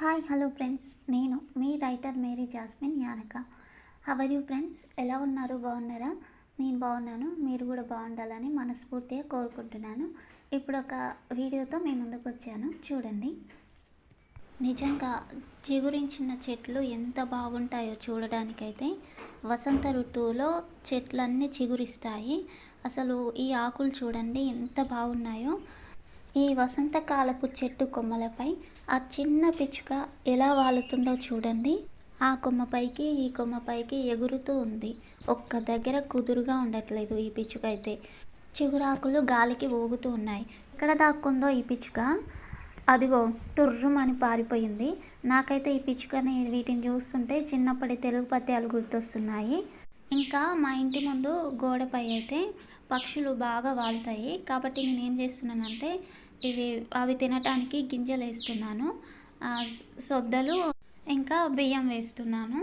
Hi hello friends నేను మీ writer Mary jasmine యానక. హవర్ యూ ఫ్రెండ్స్ ఎలా ఉన్నారు? బాగున్నారా? నేను బాగున్నాను. మీరు కూడా బాగుండాలని మనస్ఫూర్తిగా కోరుకుంటున్నాను. ఇప్పుడు ఒక వీడియోతో మీ ముందుకు వచ్చాను. చూడండి. నిజంగా చిగురించిన చెట్లు ఎంత బాగుంటాయో చూడడానికైతే వసంత ఋతువులో చెట్లన్నీ చిగురిస్తాయి. అసలు ఈ ఆకులు చూడండి ఎంత బాగున్నాయో. ఈ వసంతకాలపు చెట్టు కొమ్మలపై ఆ చిన్న పిచ్చుక ఎలా వాలుతుందో చూడండి. ఆ కొమ్మపైకి ఈ కొమ్మపైకి ఎగురుతూ ఉంది. ఒక్క దగ్గర కుదురుగా ఉండట్లేదు ఈ పిచ్చుక అయితే. చిగురాకులు గాలికి ఊగుతూ ఉన్నాయి. ఎక్కడ దాక్కుందో ఈ పిచ్చుక? అదిగో తుర్రుమని పారిపోయింది. నాకైతే ఈ పిచ్చుకని వీటిని చూస్తుంటే చిన్నప్పటి తెలుగు పద్యాలు గుర్తొస్తున్నాయి. ఇంకా మా ఇంటి ముందు గోడపై అయితే పక్షులు బాగా వాళ్తాయి. కాబట్టి నేను ఏం చేస్తున్నానంటే ఇవి అవి తినటానికి గింజలు వేస్తున్నాను. సొద్దలు ఇంకా బియ్యం వేస్తున్నాను.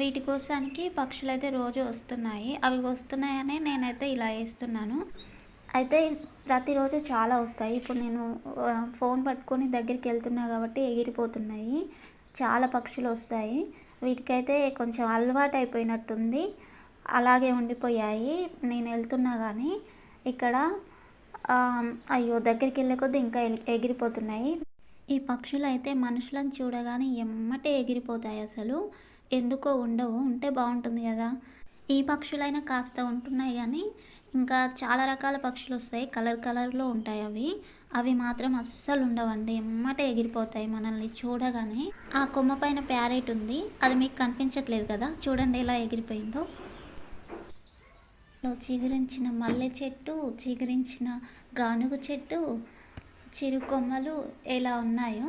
వీటి కోసానికి పక్షులు అయితే రోజు వస్తున్నాయి. అవి వస్తున్నాయనే నేనైతే ఇలా వేస్తున్నాను. అయితే ప్రతిరోజు చాలా వస్తాయి. ఇప్పుడు నేను ఫోన్ పట్టుకొని దగ్గరికి వెళ్తున్నా కాబట్టి ఎగిరిపోతున్నాయి. చాలా పక్షులు వస్తాయి. వీటికైతే కొంచెం అలవాటు అయిపోయినట్టుంది అలాగే ఉండిపోయాయి. నేను వెళ్తున్నా కానీ ఇక్కడ అయ్యో దగ్గరికి వెళ్ళే కొద్దీ ఇంకా ఎగిరిపోతున్నాయి. ఈ పక్షులు అయితే మనుషులను చూడగానే ఎమ్మటే ఎగిరిపోతాయి అసలు. ఎందుకో ఉండవు ఉంటే బాగుంటుంది కదా. ఈ పక్షులైనా కాస్త ఉంటున్నాయి కానీ ఇంకా చాలా రకాల పక్షులు వస్తాయి. కలర్ కలర్లో ఉంటాయి అవి. అవి మాత్రం అస్సలు ఉండవండి. ఎమ్మటే ఎగిరిపోతాయి మనల్ని చూడగానే. ఆ కొమ్మ పైన ప్యారెట్ ఉంది. అది మీకు కనిపించట్లేదు కదా. చూడండి ఎలా ఎగిరిపోయిందో. లో చిగురించిన మల్లె చెట్టు చిగురించిన గానుగ చెట్టు చిరు కొమ్మలు ఎలా ఉన్నాయో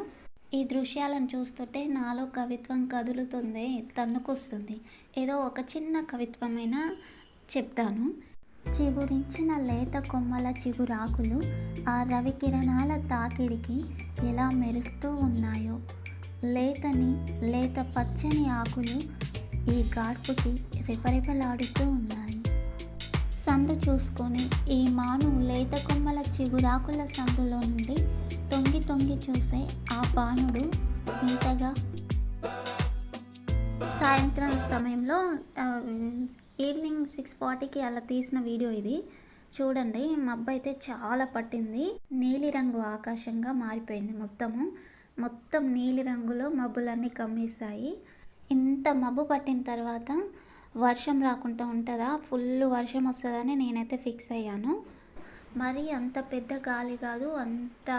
ఈ దృశ్యాలను చూస్తుంటే నాలో కవిత్వం కదులుతుంది తన్నుకొస్తుంది. ఏదో ఒక చిన్న కవిత్వమైన చెప్తాను. చిగురించిన లేత కొమ్మల చిగురాకులు ఆ రవి కిరణాల తాకిడికి ఎలా మెరుస్తూ ఉన్నాయో. లేతని లేత పచ్చని ఆకులు ఈ గాడ్పుకి రెపరెపలాడుతూ ఉన్నాయి. సందు చూసుకొని ఈ మాను లేత కొమ్మల చిగురాకుల సందులో నుండి తొంగి తొంగి చూసే ఆ బాణుడు ఇంతగా సాయంత్రం సమయంలో ఈవినింగ్ సిక్స్ ఫార్టీకి అలా తీసిన వీడియో ఇది. చూడండి మబ్బు అయితే చాలా పట్టింది. నీలిరంగు ఆకాశంగా మారిపోయింది మొత్తము. మొత్తం నీలిరంగులో మబ్బులన్నీ కమ్మేశాయి. ఇంత మబ్బు పట్టిన తర్వాత వర్షం రాకుండా ఉంటుందా? ఫుల్ వర్షం వస్తుందని నేనైతే ఫిక్స్ అయ్యాను. మరి అంత పెద్ద గాలి కాదు అంత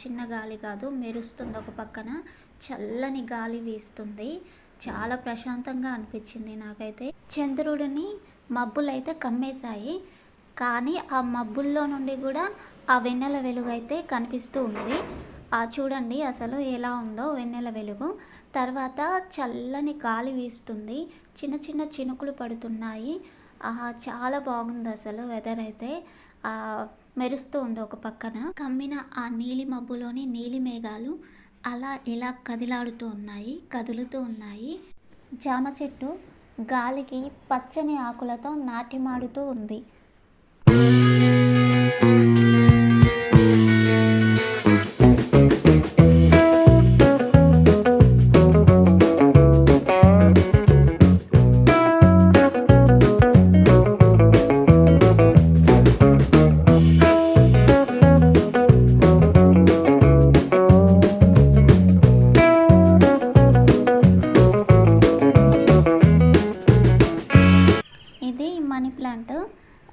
చిన్న గాలి కాదు మెరుస్తుంది ఒక పక్కన. చల్లని గాలి వీస్తుంది. చాలా ప్రశాంతంగా అనిపించింది నాకైతే. చంద్రుడిని మబ్బులైతే కమ్మేశాయి. కానీ ఆ మబ్బుల్లో నుండి కూడా ఆ వెన్నెల వెలుగైతే కనిపిస్తూ ఉంది. చూడండి అసలు ఎలా ఉందో వెన్నెల వెలుగు. తర్వాత చల్లని గాలి వీస్తుంది. చిన్న చిన్న చినుకులు పడుతున్నాయి. ఆహా చాలా బాగుంది అసలు వెదర్ అయితే. మెరుస్తూ ఉంది ఒక పక్కన. కమ్మిన ఆ నీలి మబ్బులోని నీలి మేఘాలు అలా ఇలా కదిలాడుతూ ఉన్నాయి కదులుతూ ఉన్నాయి. జామ చెట్టు గాలికి పచ్చని ఆకులతో నాటిమాడుతూ ఉంది. ఇది మనీ ప్లాంట్.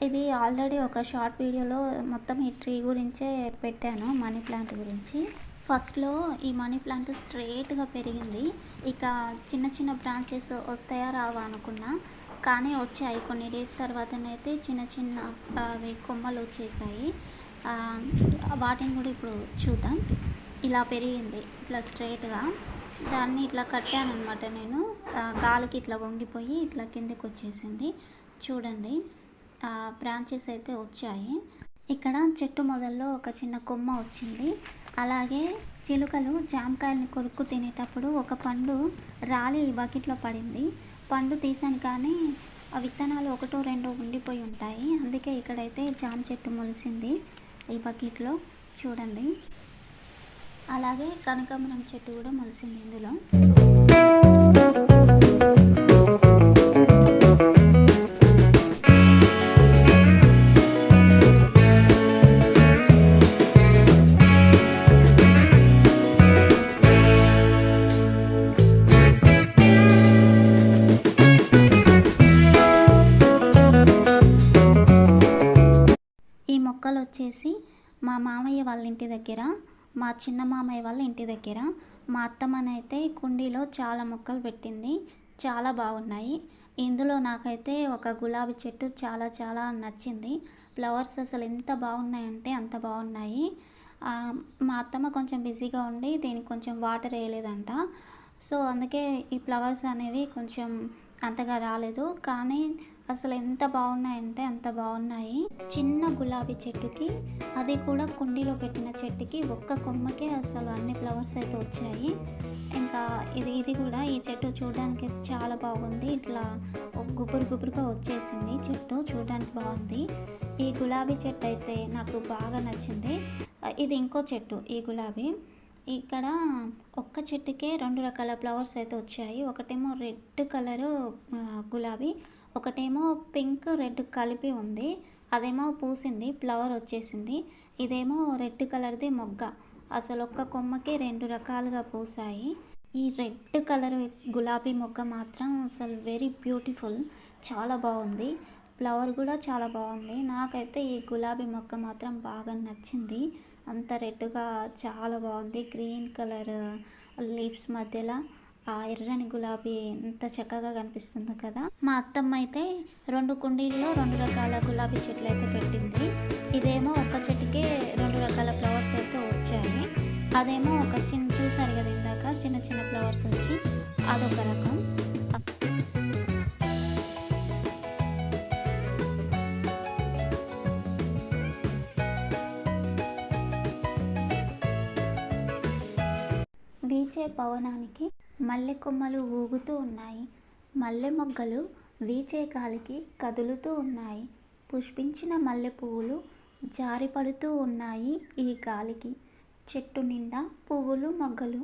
ఇది ఆల్రెడీ ఒక షార్ట్ వీడియోలో మొత్తం ఈ ట్రీ గురించే పెట్టాను మనీ ప్లాంట్ గురించి. ఫస్ట్లో ఈ మనీ ప్లాంట్ స్ట్రేట్గా పెరిగింది. ఇక చిన్న చిన్న బ్రాంచెస్ వస్తాయా రావా అనుకున్నా కానీ వచ్చాయి. కొన్ని డేస్ తర్వాతనైతే చిన్న చిన్న అవి కొమ్మలు వచ్చేసాయి. వాటిని కూడా ఇప్పుడు చూద్దాం. ఇలా పెరిగింది ఇట్లా స్ట్రెయిట్గా దాన్ని ఇట్లా కట్టాను అనమాట నేను గాలికి ఇట్లా వంగిపోయి ఇట్లా కిందకి వచ్చేసింది చూడండి. బ్రాంచెస్ అయితే వచ్చాయి. ఇక్కడ చెట్టు మొదల్లో ఒక చిన్న కొమ్మ వచ్చింది. అలాగే చిలుకలు జామకాయల్ని కొరుక్కు తినేటప్పుడు ఒక పండు రాలి ఈ బకెట్లో పడింది. పండు తీసాను కానీ ఆ విత్తనాలు ఒకటో రెండో ఉండిపోయి ఉంటాయి. అందుకే ఇక్కడైతే జామ చెట్టు మొలిసింది ఈ బకెట్లో. చూడండి. అలాగే కనకాంబరం చెట్టు కూడా మొలిసింది ఇందులో. ఈ వచ్చేసి మా మామయ్య వాళ్ళ ఇంటి దగ్గర మా చిన్న మామయ్య వాళ్ళ ఇంటి దగ్గర మా అత్తమ్మనైతే కుండీలో చాలా మొక్కలు పెట్టింది. చాలా బాగున్నాయి. ఇందులో నాకైతే ఒక గులాబీ చెట్టు చాలా చాలా నచ్చింది. ఫ్లవర్స్ అసలు ఎంత బాగున్నాయంటే అంత బాగున్నాయి. మా అత్తమ్మ కొంచెం బిజీగా ఉండి దీనికి కొంచెం వాటర్ వేయలేదంట. సో అందుకే ఈ ఫ్లవర్స్ అనేవి కొంచెం అంతగా రాలేదు. కానీ అసలు ఎంత బాగున్నాయంటే అంత బాగున్నాయి. చిన్న గులాబీ చెట్టుకి అది కూడా కుండీలో పెట్టిన చెట్టుకి ఒక్క కొమ్మకే అసలు అన్ని ఫ్లవర్స్ అయితే వచ్చాయి. ఇంకా ఇది ఇది కూడా ఈ చెట్టు చూడడానికి చాలా బాగుంది. ఇట్లా గుబురు గుబురుగా వచ్చేసింది చెట్టు చూడడానికి బాగుంది. ఈ గులాబీ చెట్టు అయితే నాకు బాగా నచ్చింది. ఇది ఇంకో చెట్టు ఈ గులాబీ. ఇక్కడ ఒక్క చెట్టుకే రెండు రకాల ఫ్లవర్స్ అయితే వచ్చాయి. ఒకటేమో రెడ్ కలరు గులాబీ ఒకటేమో పింక్ రెడ్ కలిపి ఉంది. అదేమో పూసింది ఫ్లవర్ వచ్చేసింది. ఇదేమో రెడ్ కలర్ది మొగ్గ. అసలు ఒక్క కొమ్మకి రెండు రకాలుగా పూసాయి ఈ రెడ్ కలర్ గులాబీ మొగ్గ మాత్రం అసలు వెరీ బ్యూటిఫుల్ చాలా బాగుంది. ఫ్లవర్ కూడా చాలా బాగుంది. నాకైతే ఈ గులాబీ మొక్క మాత్రం బాగా నచ్చింది. అంత రెడ్గా చాలా బాగుంది. గ్రీన్ కలర్ లీవ్స్ మధ్యలో ఆ ఎర్రని గులాబీ ఎంత చక్కగా కనిపిస్తుందో కదా. మా అత్తమ్మ అయితే రెండు కుండీల్లో రెండు రకాల గులాబీ చెట్లు అయితే పెట్టింది. ఇదేమో ఒక చెట్టుకే రెండు రకాల ఫ్లవర్స్ అయితే వచ్చాయి. అదేమో ఒక చిన్న చూసారు కదా ఇందాక చిన్న చిన్న ఫ్లవర్స్ వచ్చి అదొక రకం. వీచే పవనానికి మల్లె కొమ్మలు ఊగుతూ ఉన్నాయి. మల్లె మొగ్గలు వీచే గాలికి కదులుతూ ఉన్నాయి. పుష్పించిన మల్లె పువ్వులు జారిపడుతూ ఉన్నాయి ఈ గాలికి. చెట్టు నిండా పువ్వులు మొగ్గలు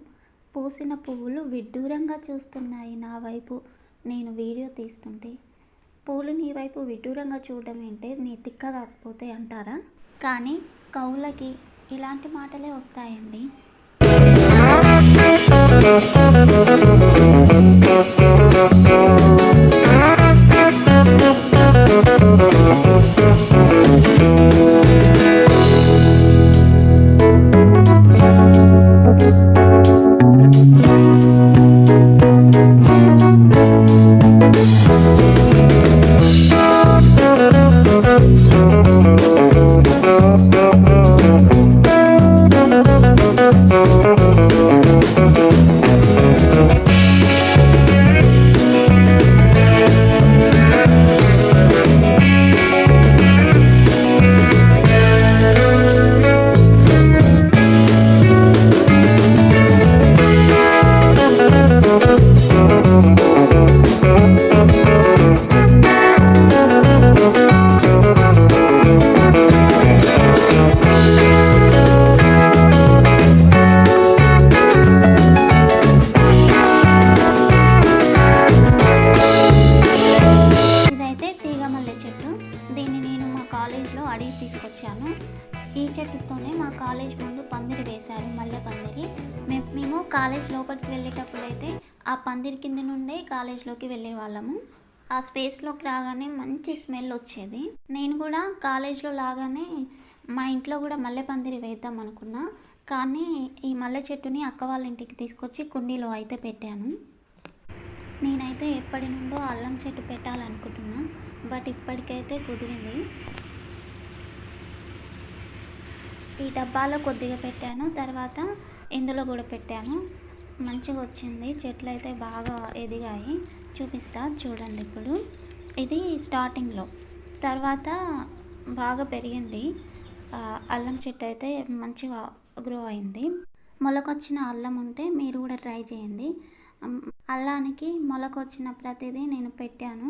పూసిన పువ్వులు విడ్డూరంగా చూస్తున్నాయి నా వైపు. నేను వీడియో తీస్తుంటే. పూలు నీ వైపు విడ్డూరంగా చూడడం ఏంటే నీ తిక్క కాకపోతే అంటారా? కానీ కవులకి ఇలాంటి మాటలే వస్తాయండి. Thank ఈ మా కాలేజ్ ముందు పందిరి వేశారు మల్లె పందిరి. మేము మేము కాలేజ్ లోపలికి వెళ్ళేటప్పుడు అయితే ఆ పందిరి కింద నుండే కాలేజ్లోకి వెళ్ళే వాళ్ళము. ఆ స్పేస్లోకి రాగానే మంచి స్మెల్ వచ్చేది. నేను కూడా కాలేజ్లో లాగానే మా ఇంట్లో కూడా మల్లె పందిరి వేద్దాం అనుకున్నా. కానీ ఈ మల్లె చెట్టుని అక్క వాళ్ళ ఇంటికి తీసుకొచ్చి కుండీలో అయితే పెట్టాను. నేనైతే ఎప్పటి నుండో అల్లం చెట్టు పెట్టాలనుకుంటున్నా బట్ ఇప్పటికైతే కుదిరింది. ఈ డబ్బాలో కొద్దిగా పెట్టాను. తర్వాత ఇందులో కూడా పెట్టాను. మంచిగా వచ్చింది. చెట్లు అయితే బాగా ఎదిగాయి. చూపిస్తా చూడండి ఇప్పుడు. ఇది స్టార్టింగ్లో తర్వాత బాగా పెరిగింది. అల్లం చెట్టు అయితే మంచిగా గ్రో అయింది. మొలకొచ్చిన అల్లం ఉంటే మీరు కూడా ట్రై చేయండి. అల్లానికి మొలకొచ్చిన ప్రతిదీ నేను పెట్టాను.